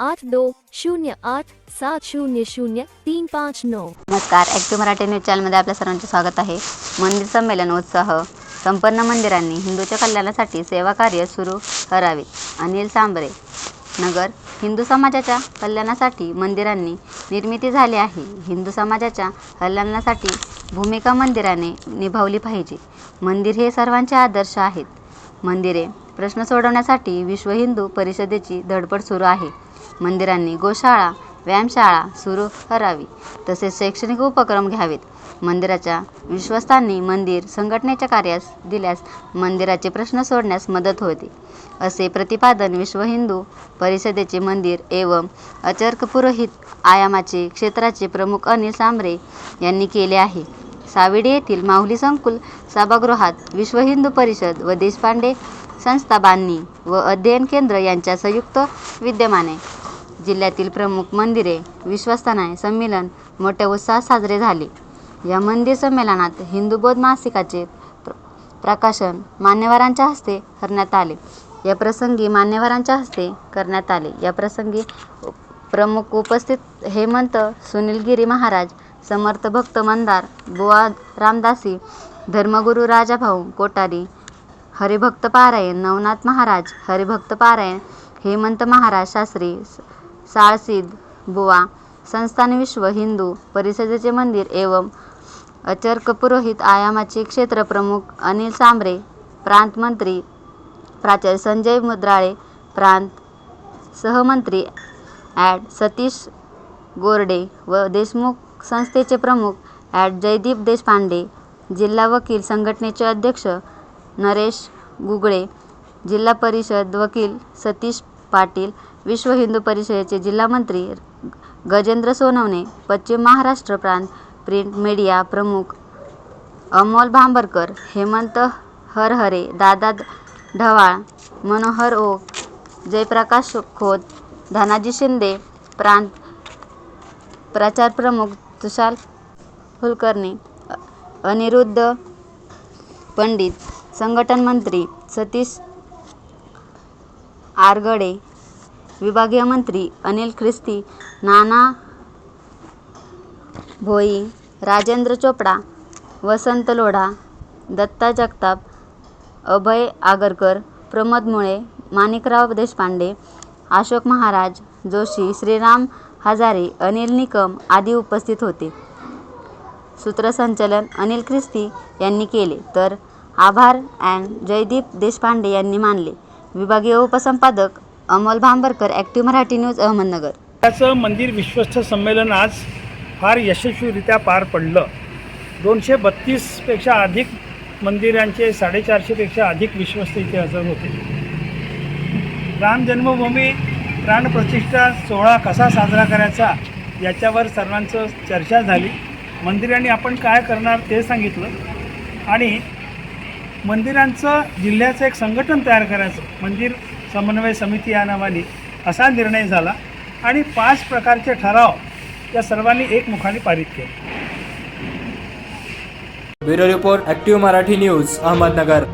आठ दो शून्य आठ सात शून्य शून्य तीन पाच नऊ नमस्कार ॲक्टिव्ह मराठी न्यूज चॅनलमध्ये आपल्या सर्वांचे स्वागत आहे. मंदिर संमेलन उत्साह संपन्न मंदिरांनी हिंदूच्या कल्याणासाठी सेवा कार्य सुरू करावे. अनिल सांबरे नगर हिंदू समाजाच्या कल्याणासाठी मंदिरांनी निर्मिती झाली आहे. हिंदू समाजाच्या कल्याणासाठी भूमिका मंदिराने निभावली पाहिजे. मंदिर हे सर्वांचे आदर्श आहेत. मंदिरे प्रश्न सोडवण्यासाठी विश्व हिंदू परिषदेची धडपड सुरू आहे. मंदिरांनी गोशाळा व्यायामशाळा सुरू करावी. तसेच शैक्षणिक उपक्रम घ्यावेत. मंदिराच्या विश्वस्तांनी मंदिर संघटनेच्या कार्यास दिल्यास मंदिराचे प्रश्न सोडण्यास मदत होते. असे प्रतिपादन विश्व हिंदू परिषदेचे मंदिर एवं अचर्क पुरोहित आयामाचे क्षेत्राचे प्रमुख अनिल सांबरे यांनी केले आहे. साविडी येथील माहुली संकुल सभागृहात विश्व हिंदू परिषद व देशपांडे संस्था बांधणी व अध्ययन केंद्र यांच्या संयुक्त विद्यमाने जिल्ह्यातील प्रमुख मंदिरे विश्वस्तानाय संमेलन मोठ्या उत्साहात साजरे झाले. या मंदिर संमेलनात हिंदू बौद्ध मासिकाचे प्र प्रकाशन मान्यवरांच्या हस्ते करण्यात आले. या प्रसंगी मान्यवरांच्या हस्ते करण्यात आले. या प्रसंगी प्रमुख उपस्थित हेमंत सुनीलगिरी महाराज समर्थ भक्त मंदार बुवा रामदासी धर्मगुरू राजाभाऊ कोटारी हरिभक्त पारायण नवनाथ महाराज हरिभक्त पारायण हेमंत महाराज शास्त्री साळसीद बुवा संस्थान विश्व हिंदू परिषदेचे मंदिर एवं अचर्क पुरोहित आयामाचे क्षेत्र प्रमुख अनिल सांबरे प्रांत मंत्री प्राचार्य संजय मुद्राळे प्रांत सहमंत्री ॲड सतीश गोरडे व देशमुख संस्थेचे प्रमुख ॲड जयदीप देशपांडे जिल्हा वकील संघटनेचे अध्यक्ष नरेश गुगळे जिल्हा परिषद वकील सतीश पाटील विश्व हिंदू परिषदेचे जिल्हा मंत्री गजेंद्र सोनवणे पश्चिम महाराष्ट्र प्रांत प्रिंट मीडिया प्रमुख अमोल भांबरकर हेमंत हरहरे दादा ढवाळ मनोहर ओक जयप्रकाश खोत धनाजी शिंदे प्रांत प्रचार प्रमुख तुषार कुलकर्णी अनिरुद्ध पंडित संघटन मंत्री सतीश आरगडे. विभागीय मंत्री अनिल ख्रिस्ती नाना भोई राजेंद्र चोपडा वसंत लोढा दत्ता जगताप अभय आगरकर प्रमोद मुळे माणिकराव देशपांडे अशोक महाराज जोशी श्रीराम हजारे अनिल निकम आदी उपस्थित होते. सूत्रसंचलन अनिल ख्रिस्ती यांनी केले तर आभार अँड जयदीप देशपांडे यांनी मानले. विभागीय उपसंपादक अमोल भांबरकर ॲक्टिव्ह मराठी न्यूज अहमदनगर. त्याचं मंदिर विश्वस्त संमेलन आज फार यशस्वीरित्या पार पडलं. दोनशे बत्तीसपेक्षा अधिक मंदिरांचे साडेचारशेपेक्षा अधिक विश्वस्त इथे हजर होते. राम जन्मभूमी प्राणप्रतिष्ठा सोहळा कसा साजरा करायचा याच्यावर सर्वांचं चर्चा झाली. मंदिरांनी आपण काय करणार ते सांगितलं. आणि मंदिरांचं जिल्ह्याचं एक संघटन तयार करायचं. मंदिर समन्वय समिती या नावाने असा निर्णय झाला आणि पाच प्रकारचे ठराव या सर्वांनी एकमुखाने पारित केले. Bureau report active Marathi news Ahmednagar.